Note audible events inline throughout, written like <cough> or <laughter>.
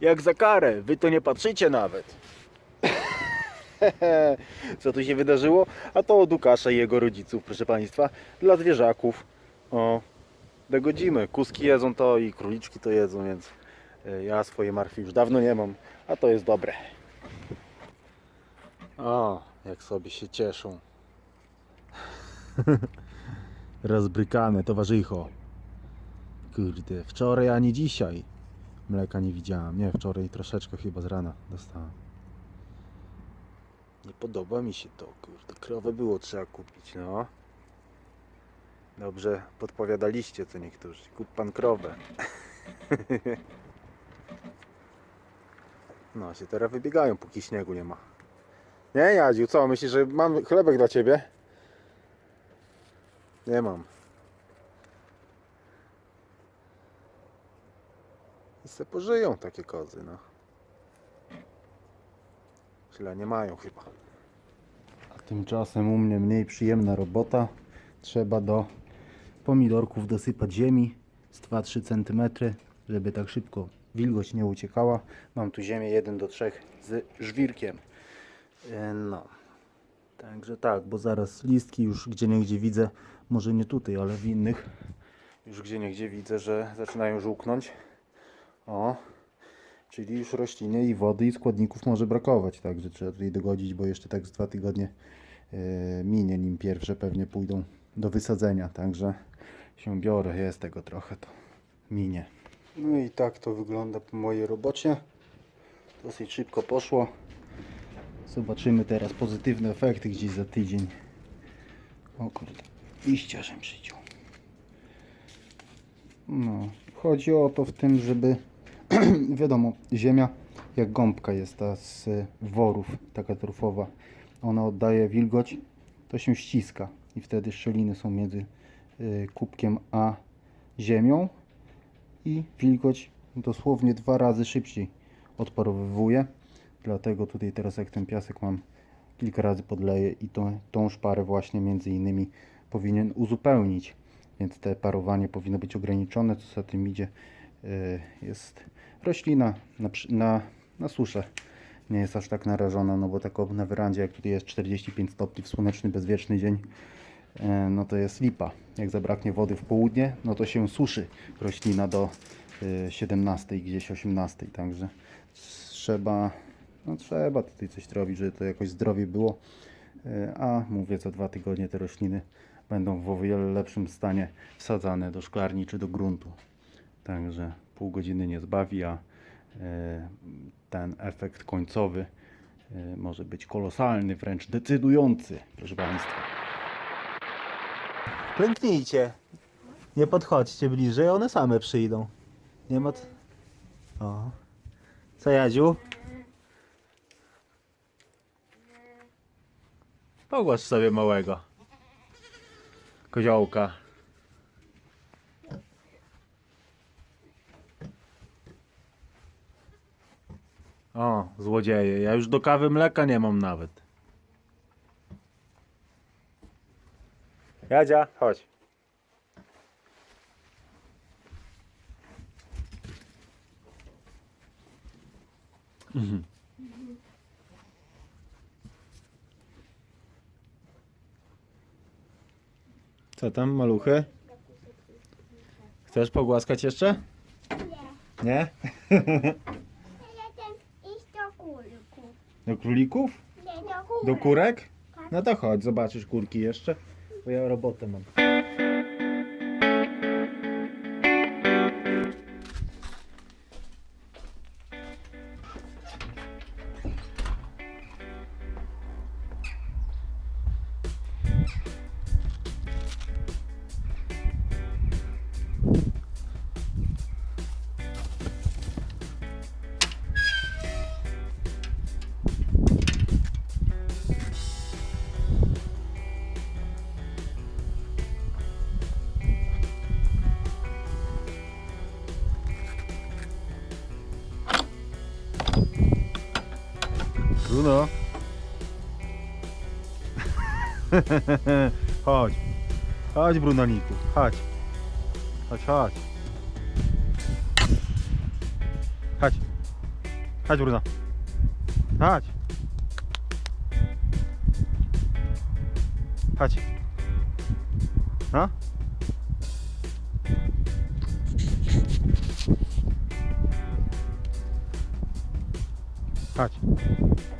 Jak za karę, wy to nie patrzycie nawet. <laughs> Co tu się wydarzyło? A to od Łukasza i jego rodziców, proszę Państwa, dla zwierzaków. O, dogodzimy. Kuski jedzą to i króliczki to jedzą, więc e, ja swoje martwi już dawno nie mam, a to jest dobre. O, jak sobie się cieszą. <laughs> Rozbrykane towarzycho. Kurde, wczoraj ani dzisiaj mleka nie widziałam. Nie, wczoraj troszeczkę chyba z rana dostałem. Nie podoba mi się to, kurde. Krowę było trzeba kupić, no. Dobrze podpowiadaliście co niektórzy. Kup pan krowę. <laughs> No, się teraz wybiegają, póki śniegu nie ma. Nie, Jadziu, co? Myślisz, że mam chlebek dla ciebie? Nie mam. Se pożyją takie kozy, no. Źle nie mają chyba. A tymczasem u mnie mniej przyjemna robota. Trzeba do pomidorków dosypać ziemi z 2-3 cm, żeby tak szybko wilgoć nie uciekała. Mam tu ziemię 1 do 3 z żwirkiem. E, No. Także tak, bo zaraz listki już gdzie niegdzie widzę, może nie tutaj, ale w innych, już gdzie niegdzie widzę, że zaczynają żółknąć. O, czyli już rośliny i wody i składników może brakować, także trzeba tutaj dogodzić, bo jeszcze tak z dwa tygodnie e, minie, nim pierwsze pewnie pójdą do wysadzenia, także się biorę, jest tego trochę, to minie. No i tak to wygląda po mojej robocie. Dosyć szybko poszło. Zobaczymy teraz pozytywne efekty gdzieś za tydzień. O kurde, liścia żem przyciął. No, chodzi o to w tym, żeby <clears throat> wiadomo, ziemia jak gąbka jest ta z worów, taka torfowa. Ona oddaje wilgoć, to się ściska i wtedy szczeliny są między y, kubkiem a ziemią i wilgoć dosłownie dwa razy szybciej odparowywuje. Dlatego tutaj teraz jak ten piasek mam kilka razy podleję i tą, tą szparę właśnie między innymi powinien uzupełnić. Więc te parowanie powinno być ograniczone, co za tym idzie y, jest roślina na, na, na suszę. Nie jest aż tak narażona, no bo tak na werandzie jak tutaj jest 45 stopni w słoneczny, bezwieczny dzień, y, no to jest lipa. Jak zabraknie wody w południe, no to się suszy roślina do y, 17, gdzieś 18, także trzeba, no trzeba tutaj coś robić, żeby to jakoś zdrowie było. Y, A mówię, co dwa tygodnie te rośliny będą w o wiele lepszym stanie wsadzane do szklarni czy do gruntu. Także pół godziny nie zbawi, a e, ten efekt końcowy e, może być kolosalny, wręcz decydujący, proszę Państwa. Klęknijcie. Nie podchodźcie bliżej, one same przyjdą. Nie ma. O. Co Jadziu? Pogłasz sobie małego koziołka. O, złodzieje. Ja już do kawy mleka nie mam nawet. Jadzia, chodź. Mhm. Co tam, maluchy? Chcesz pogłaskać jeszcze? Nie. Ja <laughs> chcę iść do kulku. Do królików? Nie, do kulku. Do kurek? No to chodź, zobaczysz kurki jeszcze, bo ja robotę mam. 누나? <laughs> 하지. 하지 브루나니고 하지. 하지 하지. 하지. 하지 브루나? 하지. 하지. 어? 하지.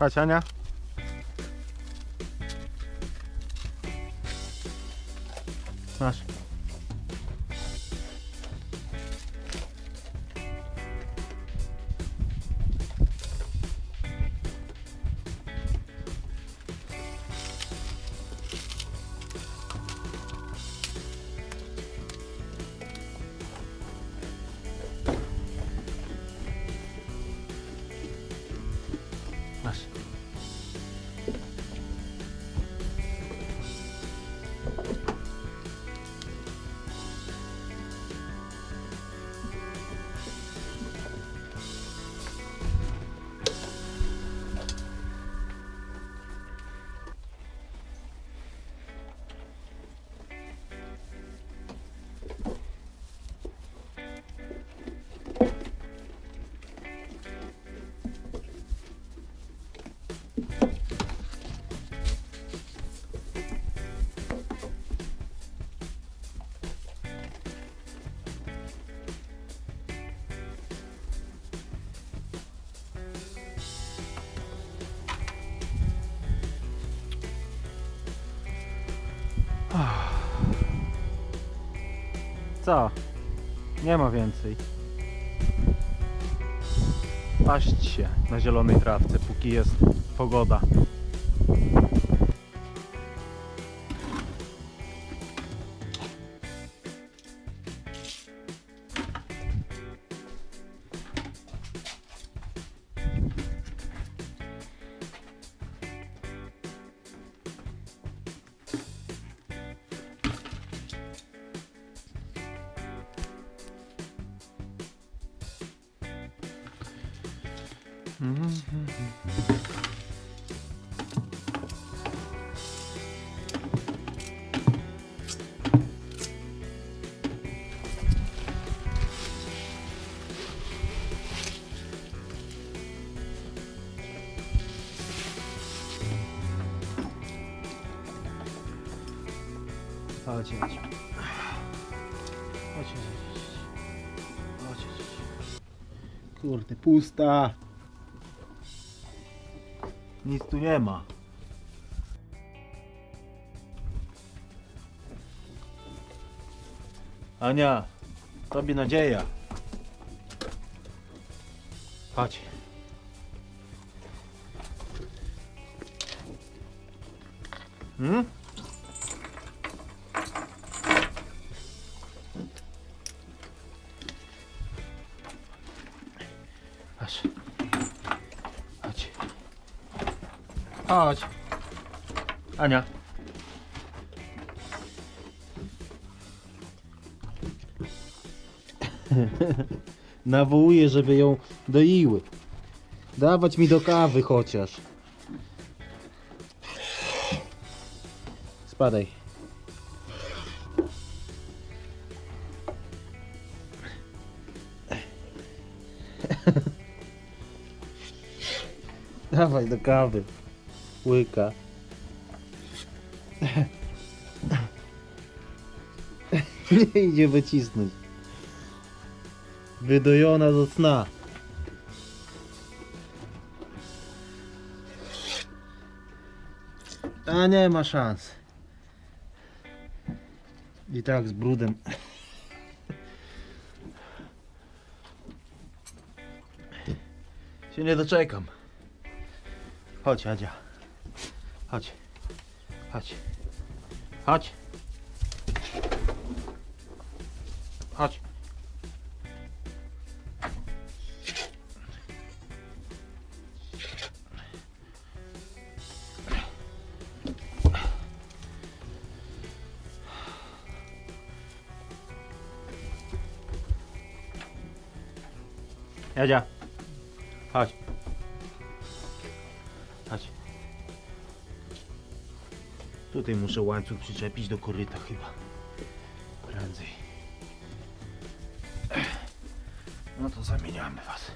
Chodź Ania. Masz. Co? Nie ma więcej. Paść się na zielonej trawce, póki jest pogoda. Chodź, chodź. Pusta. Nic tu nie ma. Ania, tobie nadzieja. Chodź. Hmm? Chodź. Ania. <laughs> Nawołuję, żeby ją doiły. Dawać mi do kawy chociaż. Spadaj. <laughs> Dawaj do kawy. Łyka. Nie <laughs> idzie wycisnąć. Wydojona do sna. A nie ma szans. I tak z brudem. Się nie doczekam. Chodź, Adzia. Chodź. Chodź. Chodź. Chodź. Jadzia. Chodź. Tutaj muszę łańcuch przyczepić do koryta chyba. Prędzej. No to zamieniamy was.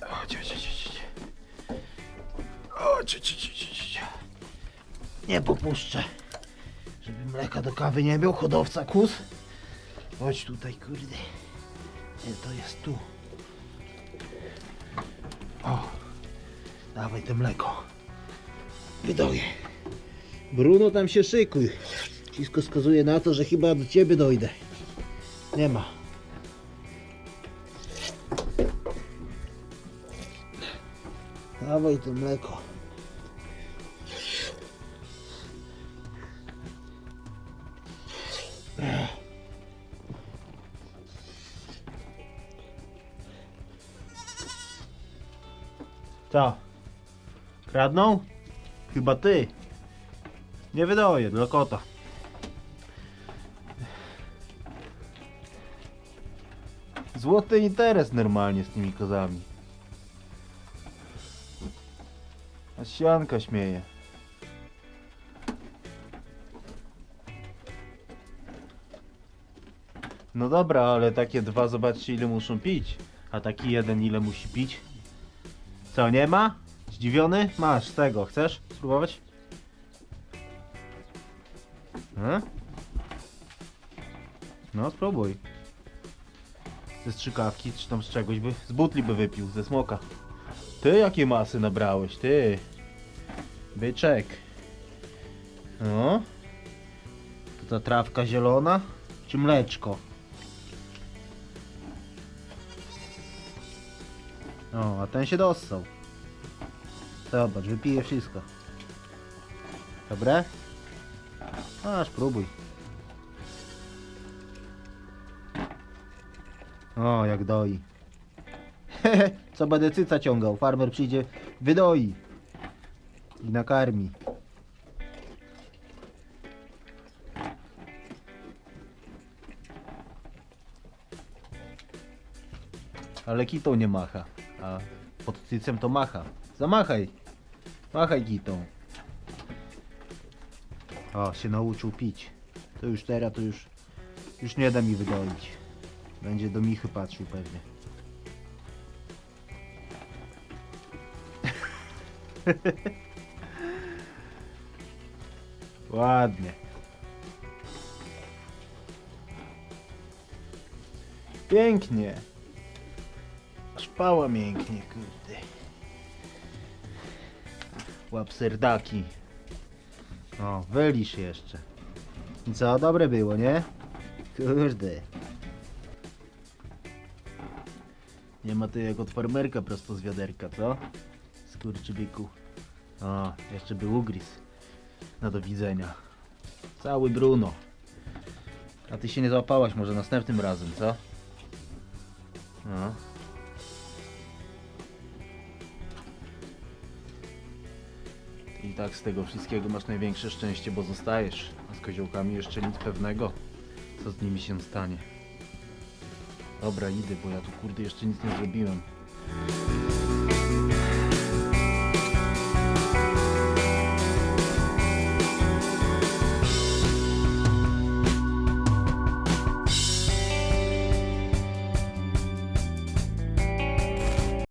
Chodź, chodź, chodź, chodź. Chodź, chodź. Nie popuszczę. Żeby mleka do kawy nie miał hodowca kus. Chodź tutaj, kurde. To jest tu. O, dawaj to mleko. Wydoję. Bruno, tam się szykuj. Wszystko wskazuje na to, że chyba do ciebie dojdę. Nie ma. Dawaj to mleko. Kradną? Chyba ty. Nie wydaje, dla kota. Złoty interes normalnie z tymi kozami. A sianka śmieje. No dobra, ale takie dwa zobaczcie ile muszą pić. A taki jeden ile musi pić? Co, nie ma? Zdziwiony? Masz tego, chcesz spróbować? E? No, spróbuj. Ze strzykawki, czy tam z czegoś by, z butli by wypił, ze smoka. Ty jakie masy nabrałeś, ty. Byczek. No. To ta trawka zielona, czy mleczko? O, a ten się dostał. Zobacz, wypije wszystko. Dobre? Aż próbuj. O, jak doi. <laughs> Co będę cyca ciągał? Farmer przyjdzie, wydoi. I nakarmi. Ale kitą nie macha. A pod cycem to macha. Zamachaj. Machaj kitą. O, się nauczył pić. To już teraz, to już, już nie da mi wydoić. Będzie do Michy patrzył pewnie. <laughs> Ładnie. Pięknie. Szpała mięknie, kurde. Łap serdaki. O, wylisz jeszcze. Co, dobre było, nie? Kurde. Nie ma to jak od farmerka prosto z wiaderka, co? Skurczybyku. O, jeszcze był ugryz. No do widzenia. Cały Bruno. A ty się nie załapałaś może następnym razem, co? No. I tak z tego wszystkiego masz największe szczęście, bo zostajesz. A z koziołkami jeszcze nic pewnego, co z nimi się stanie. Dobra, idę, bo ja tu kurde jeszcze nic nie zrobiłem.